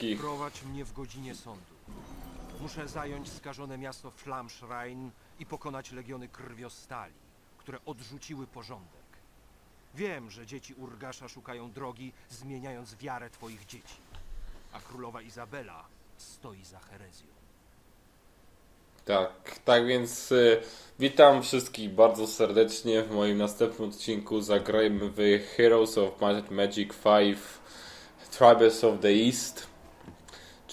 wszystkich. Prowadź mnie w godzinie sądu. Muszę zająć skażone miasto Flamschrein i pokonać legiony krwiostali, które odrzuciły porządek. Wiem, że dzieci Urgasza szukają drogi, zmieniając wiarę twoich dzieci. A królowa Izabela stoi za herezją. Tak, tak więc y, witam wszystkich bardzo serdecznie w moim następnym odcinku. Zagrajmy w Heroes of Magic 5 Tribes of the East,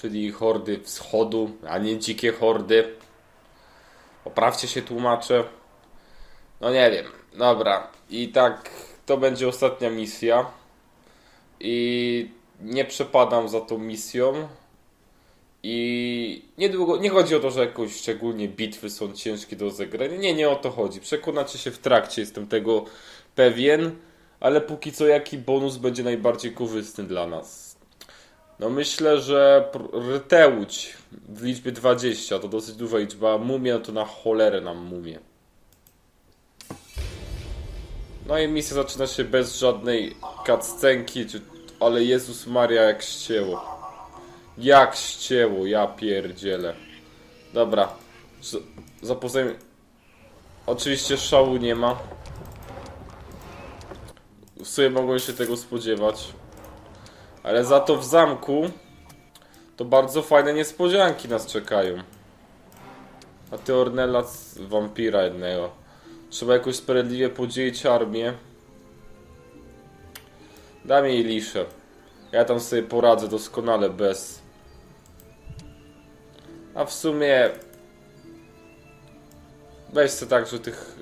czyli hordy wschodu, a nie dzikie hordy. Poprawcie się tłumaczę. No nie wiem, dobra. I tak, to będzie ostatnia misja. I nie przepadam za tą misją. I niedługo, nie chodzi o to, że jakoś szczególnie bitwy są ciężkie do zagrania. Nie, nie o to chodzi. Przekonacie się w trakcie, jestem tego pewien. Ale póki co, jaki bonus będzie najbardziej korzystny dla nas? No myślę, że Ryteuć w liczbie 20 to dosyć duża liczba. a Mumie no to na cholerę nam mumie. No i misja zaczyna się bez żadnej czy... ale Jezus Maria jak ścięło. Jak ścięło, ja pierdzielę. Dobra. Zapoznajmy. Oczywiście szału nie ma. W sumie mogłem się tego spodziewać. Ale za to w zamku to bardzo fajne niespodzianki nas czekają. A ty Ornella z wampira jednego. Trzeba jakoś sprawiedliwie podzielić armię. Dam jej liszę. Ja tam sobie poradzę doskonale bez. A w sumie. Weź sobie także tych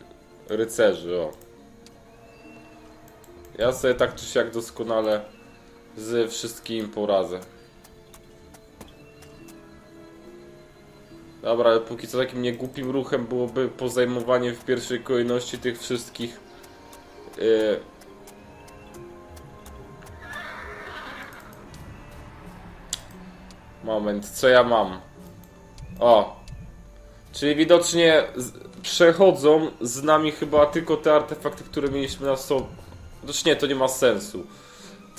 rycerzy, o. Ja sobie tak czy siak doskonale z wszystkim poradzę. Dobra, ale póki co takim niegłupim ruchem byłoby pozajmowanie w pierwszej kolejności tych wszystkich yy, Moment, co ja mam? O. Czyli widocznie z, przechodzą z nami chyba tylko te artefakty, które mieliśmy na sobie. Znaczy nie, to nie ma sensu.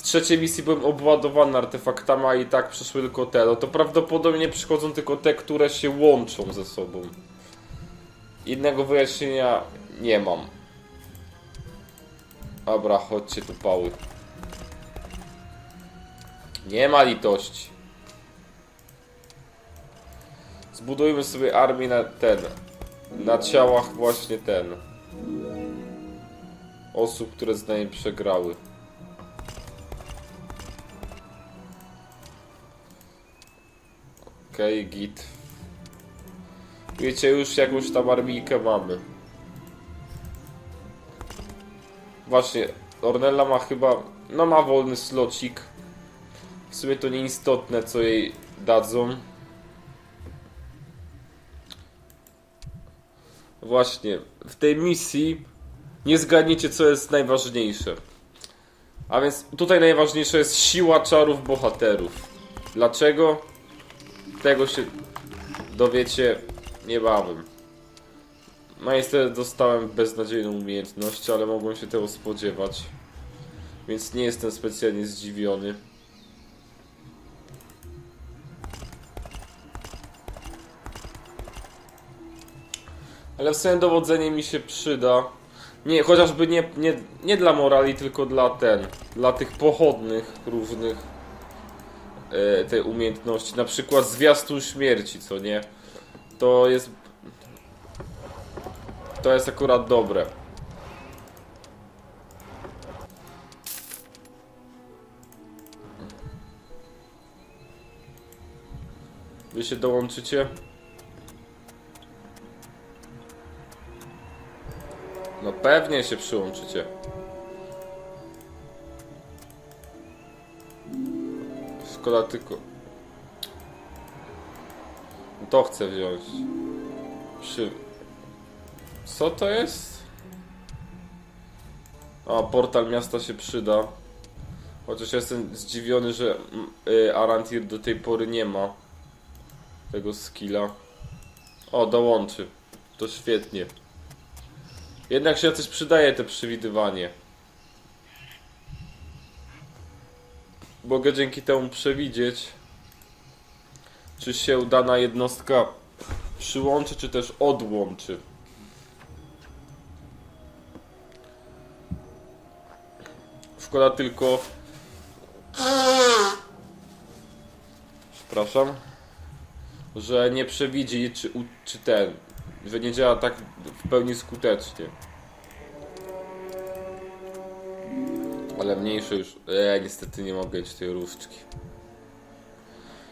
Trzeciej misji byłem obładowany artefaktami, a i tak przyszły tylko te. No to prawdopodobnie przychodzą tylko te, które się łączą ze sobą. Innego wyjaśnienia nie mam. Dobra, chodźcie tu pały. Nie ma litości. Zbudujmy sobie armię na ten. Na ciałach właśnie ten. Osób, które z nami przegrały. Okej, okay, git. Wiecie, już jakąś tam armijkę mamy. Właśnie, Ornella ma chyba... No ma wolny slocik. W sumie to nieistotne, co jej dadzą. Właśnie, w tej misji nie zgadniecie, co jest najważniejsze. A więc tutaj najważniejsza jest siła czarów bohaterów. Dlaczego? Tego się dowiecie niebawem. No niestety dostałem beznadziejną umiejętność, ale mogłem się tego spodziewać. Więc nie jestem specjalnie zdziwiony. Ale w sumie dowodzenie mi się przyda. Nie, chociażby nie, nie, nie dla morali, tylko dla ten, dla tych pochodnych różnych e, tej umiejętności. Na przykład zwiastun śmierci, co nie? To jest to jest akurat dobre. Wy się dołączycie? No pewnie się przyłączycie. Tylko. To chcę wziąć. Przy... Co to jest? A, portal miasta się przyda. Chociaż jestem zdziwiony, że mm, y, Arantir do tej pory nie ma tego skilla. O, dołączy. To świetnie. Jednak się coś przydaje te przewidywanie. Mogę dzięki temu przewidzieć, czy się dana jednostka przyłączy, czy też odłączy. Szkoda tylko. Przepraszam. Że nie przewidzi, czy, czy ten. Że nie działa tak w pełni skutecznie. Ale mniejsze już. Eee, niestety nie mogę mieć tej różdżki.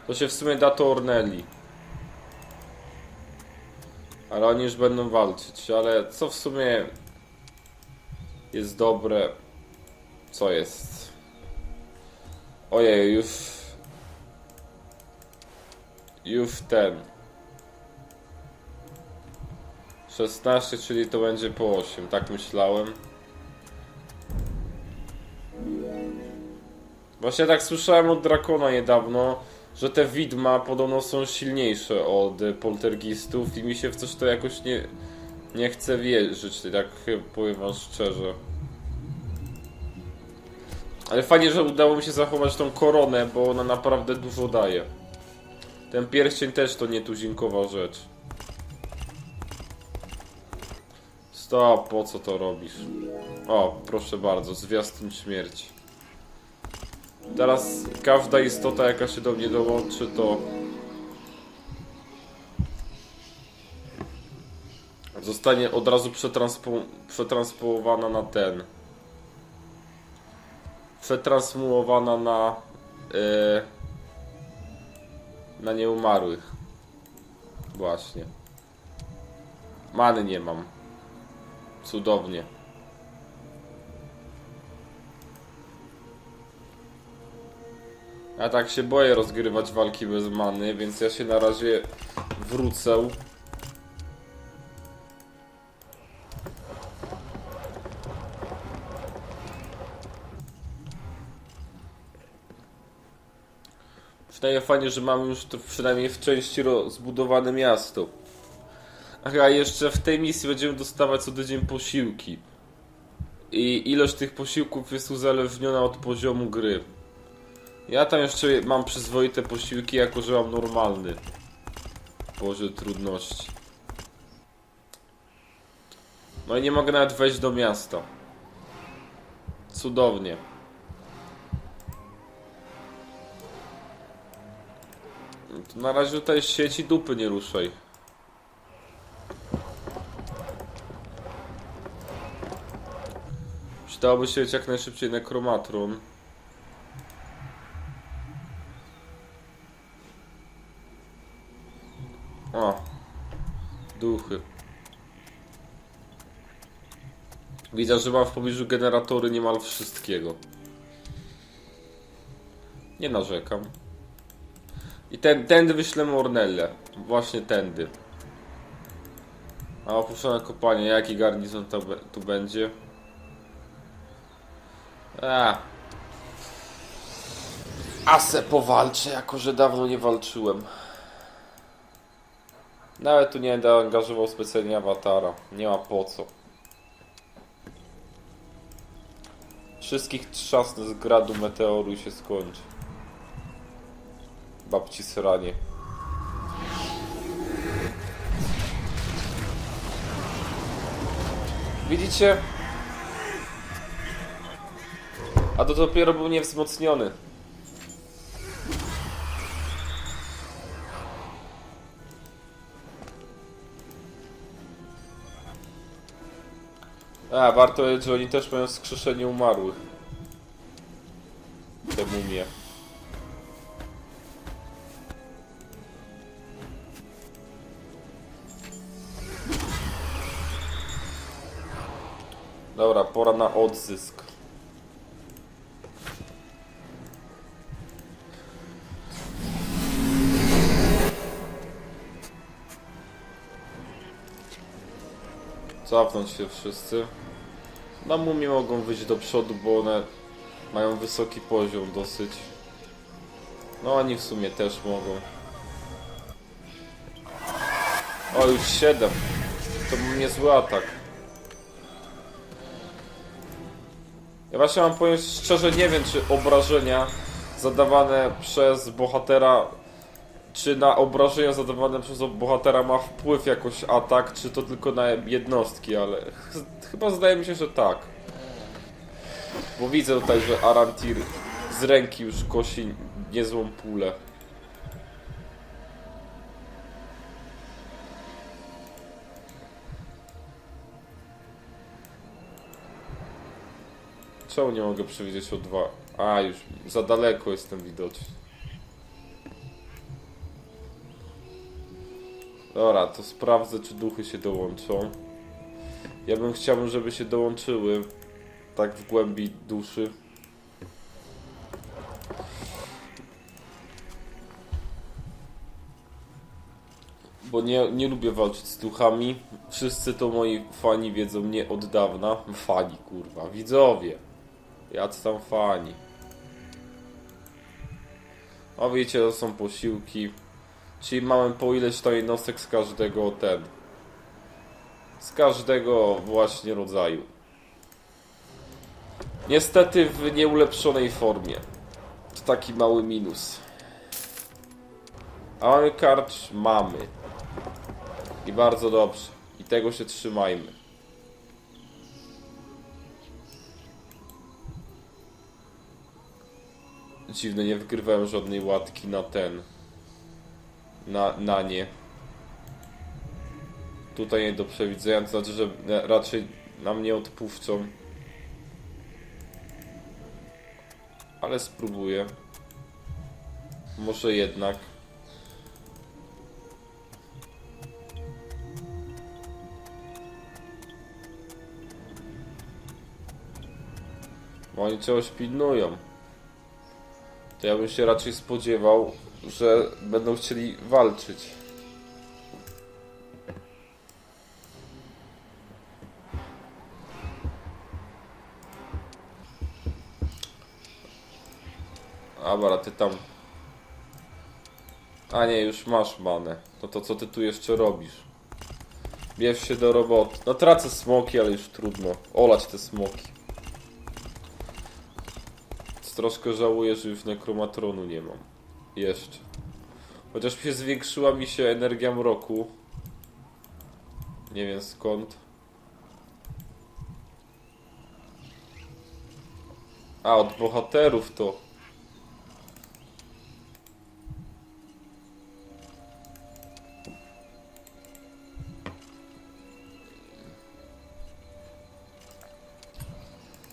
To się w sumie da to Ornelli. Ale oni już będą walczyć, ale co w sumie jest dobre. Co jest? Ojej, już. Już ten. 16, czyli to będzie po 8, tak myślałem. Właśnie tak słyszałem od Drakona niedawno, że te widma podobno są silniejsze od poltergistów i mi się w coś to jakoś nie, nie chce wierzyć, tak powiem wam szczerze. Ale fajnie, że udało mi się zachować tą koronę, bo ona naprawdę dużo daje. Ten pierścień też to nietuzinkowa rzecz. Stop, po co to robisz? O, proszę bardzo, zwiastun śmierci. Teraz każda istota, jaka się do mnie dołączy, to zostanie od razu przetranspo przetransponowana na ten. Przetransmuowana na yy, na nieumarłych. Właśnie. Many nie mam. Cudownie. Ja tak się boję rozgrywać walki bez many, więc ja się na razie wrócę. Przynajmniej fajnie, że mamy już to przynajmniej w części rozbudowane miasto. Aha, jeszcze w tej misji będziemy dostawać co tydzień posiłki. I ilość tych posiłków jest uzależniona od poziomu gry. Ja tam jeszcze mam przyzwoite posiłki, jako że mam normalny poziom trudności. No i nie mogę nawet wejść do miasta. Cudownie. To na razie tutaj sieci dupy nie ruszaj. Przydałoby się jak najszybciej nekromatron. O. Duchy. Widzę, że mam w pobliżu generatory niemal wszystkiego. Nie narzekam. I ten, tędy wyślemy Ornelle. Właśnie tędy. A opuszczone kopanie, jaki garnizon to, tu będzie? A. Ase powalczę, jako że dawno nie walczyłem. Nawet tu nie będę angażował specjalnie awatara. Nie ma po co. Wszystkich trzasnę z gradu meteoru i się skończy. Babci sranie. Widzicie? A to dopiero był niewzmocniony. A, warto wiedzieć, że oni też mają skrzeszenie umarłych. Te mumie. Dobra, pora na odzysk. Cofnąć się wszyscy. Na mumie mogą wyjść do przodu, bo one mają wysoki poziom dosyć. No oni w sumie też mogą. O, już 7. To był niezły atak. Ja właśnie mam powiem szczerze, nie wiem czy obrażenia zadawane przez bohatera czy na obrażenia zadawane przez bohatera ma wpływ jakoś atak, czy to tylko na jednostki, ale ch chyba zdaje mi się, że tak. Bo widzę tutaj, że Arantir z ręki już kosi niezłą pulę. Czemu nie mogę przewidzieć o dwa? A, już za daleko jestem widoczny. Dobra, to sprawdzę, czy duchy się dołączą. Ja bym chciał, żeby się dołączyły. Tak w głębi duszy. Bo nie, nie lubię walczyć z duchami. Wszyscy to moi fani wiedzą mnie od dawna. Fani, kurwa, widzowie. Jacy tam fani. A wiecie, to są posiłki. Czyli mamy po ileś to jednostek z każdego ten. Z każdego właśnie rodzaju. Niestety w nieulepszonej formie. To taki mały minus. A mamy karcz? Mamy. I bardzo dobrze. I tego się trzymajmy. Dziwne, nie wygrywałem żadnej łatki na ten. Na, na nie. Tutaj nie do przewidzenia, to znaczy, że raczej na mnie odpuszczą. Ale spróbuję. Może jednak. Bo oni czegoś pilnują. To ja bym się raczej spodziewał, że będą chcieli walczyć. Dobra, ty tam. A nie, już masz manę. No to co ty tu jeszcze robisz? Bierz się do roboty. No tracę smoki, ale już trudno. Olać te smoki. Troszkę żałuję, że już nekromatronu nie mam. Jeszcze. Chociaż się zwiększyła mi się energia mroku. Nie wiem skąd. A, od bohaterów to.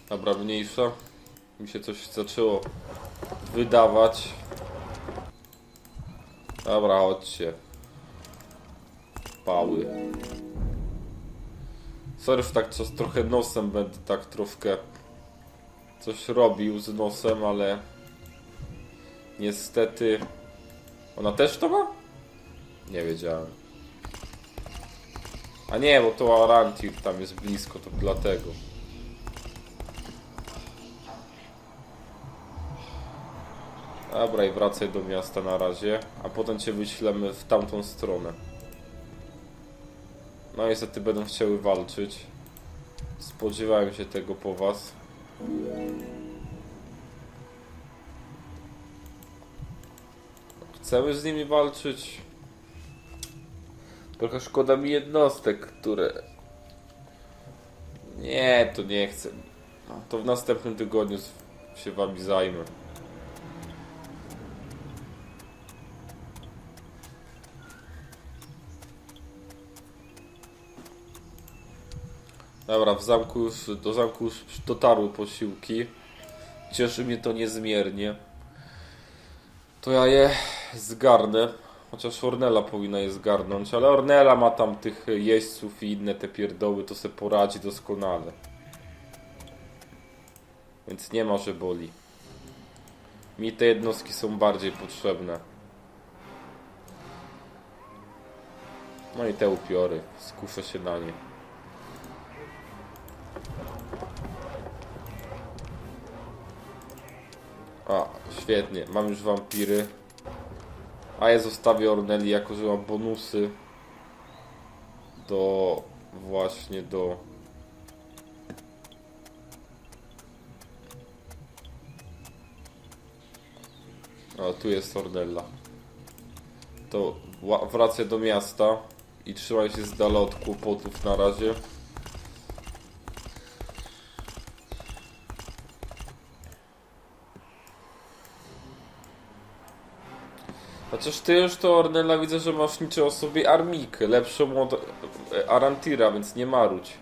Dobra, mniejsza. Mi się coś zaczęło wydawać. Dobra, chodźcie. Pały. Że tak co, trochę nosem będę tak troszkę coś robił z nosem, ale niestety ona też to ma? Nie wiedziałem. A nie, bo to Arantir tam jest blisko, to dlatego. Dobra, i wracaj do miasta na razie, a potem cię wyślemy w tamtą stronę. No niestety będą chciały walczyć. Spodziewałem się tego po was. Chcemy z nimi walczyć. Trochę szkoda mi jednostek, które... Nie, to nie chcę. To w następnym tygodniu się wami zajmę. Dobra, w zamku do zamku już dotarły posiłki. Cieszy mnie to niezmiernie. To ja je zgarnę. Chociaż Ornella powinna je zgarnąć, ale Ornella ma tam tych jeźdźców i inne te pierdoły, to se poradzi doskonale. Więc nie ma, że boli. Mi te jednostki są bardziej potrzebne. No i te upiory. Skuszę się na nie. Świetnie. Mam już wampiry. A ja zostawię Orneli jako, że mam bonusy do właśnie do O, tu jest Ornella. to wracaj do miasta i trzymaj się z dala od kłopotów na razie. Chociaż ty już to Ornella widzę, że masz niczego sobie armikę, lepszą od e, Arantira, więc nie marudź.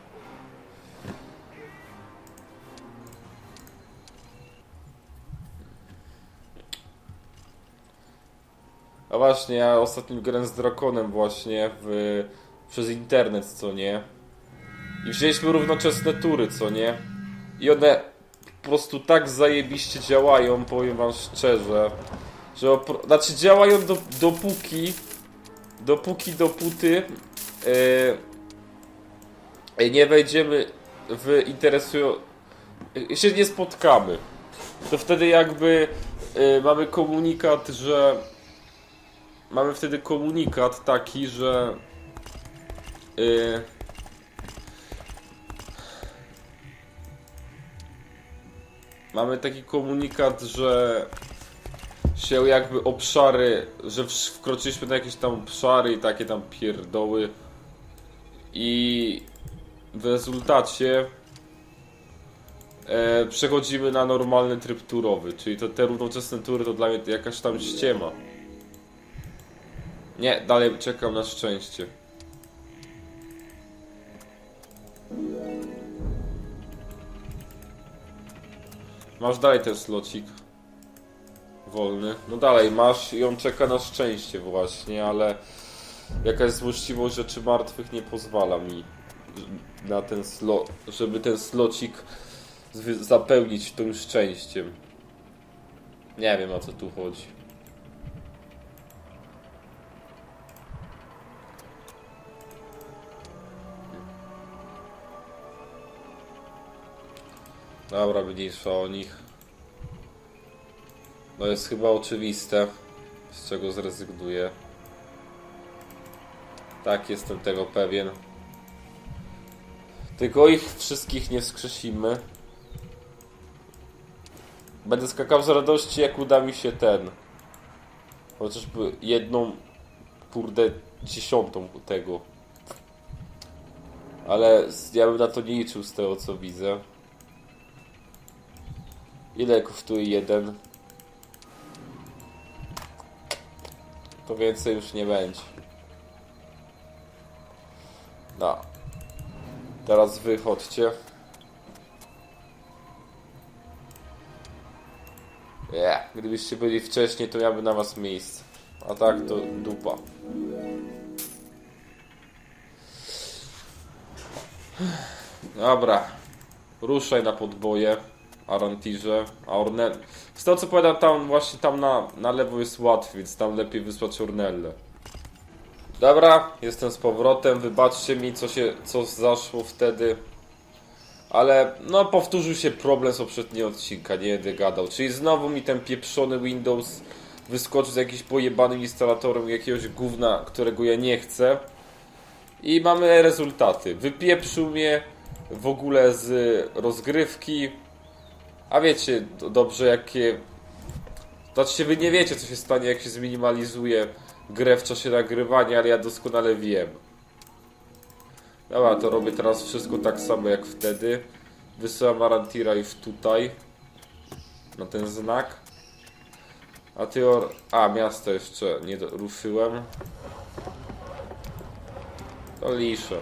A właśnie, ja ostatnio grałem z Drakonem właśnie w, przez internet, co nie? I wzięliśmy równoczesne tury, co nie? I one po prostu tak zajebiście działają, powiem wam szczerze, że opro- znaczy działają do, dopóki dopóki dopóty yy, nie wejdziemy w interesują się nie spotkamy. To wtedy jakby yy, mamy komunikat, że mamy wtedy komunikat taki, że yy, mamy taki komunikat, że się jakby obszary, że wkroczyliśmy na jakieś tam obszary i takie tam pierdoły i w rezultacie e, przechodzimy na normalny tryb turowy, czyli to te równoczesne tury to dla mnie jakaś tam ściema. Nie, dalej czekam na szczęście. Masz dalej ten slocik wolny. No dalej masz i on czeka na szczęście właśnie, ale jakaś złośliwość rzeczy martwych nie pozwala mi na ten slot, żeby ten slocik zapełnić tym szczęściem. Nie wiem o co tu chodzi. Dobra, mniejsza o nich. No jest chyba oczywiste, z czego zrezygnuję. Tak, jestem tego pewien. Tylko ich wszystkich nie wskrzesimy. Będę skakał z radości, jak uda mi się ten. Chociażby jedną, kurde, dziesiątą tego. Ale ja bym na to nie liczył z tego, co widzę. Ile kosztuje jeden? To więcej już nie będzie. No. Teraz wychodźcie. Nie, gdybyście byli wcześniej, to bym na was miejsce. A tak to dupa. Dobra. Ruszaj na podboje. Arantirze. A Ornel... Z tego co powiadam, tam właśnie tam na, na lewo jest łatwiej, więc tam lepiej wysłać Ornelle. Dobra, jestem z powrotem. Wybaczcie mi, co się, co zaszło wtedy. Ale, no, powtórzył się problem z poprzedniego odcinka, nie będę gadał. Czyli znowu mi ten pieprzony Windows wyskoczył z jakimś pojebanym instalatorem jakiegoś gówna, którego ja nie chcę. I mamy rezultaty. Wypieprzył mnie w ogóle z rozgrywki. A wiecie do- dobrze, jakie. Znaczy, wy nie wiecie, co się stanie, jak się zminimalizuje grę w czasie nagrywania, ale ja doskonale wiem. Dobra, to robię teraz wszystko tak samo jak wtedy. Wysyłam Arantira już tutaj. Na ten znak. A ty or... A, miasto jeszcze nie ruszyłem. To liszę.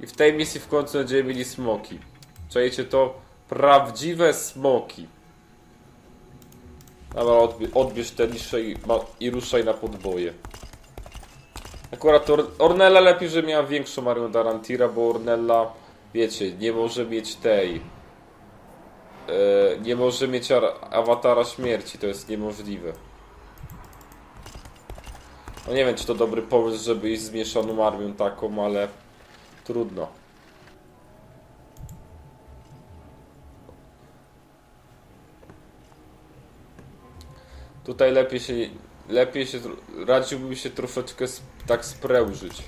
I w tej misji w końcu będziemy mieli smoki. Czajcie to? Prawdziwe smoki. Dobra, odbie odbierz te lisze i, i ruszaj na podboje. Akurat Or Ornella lepiej, że miała większą armię od Arantira, bo Ornella, wiecie, nie może mieć tej... E, nie może mieć ar- awatara śmierci, to jest niemożliwe. No nie wiem, czy to dobry pomysł, żeby iść z mieszaną armią taką, ale trudno. Tutaj lepiej się, lepiej się, radziłbym się troszeczkę tak sprężyć.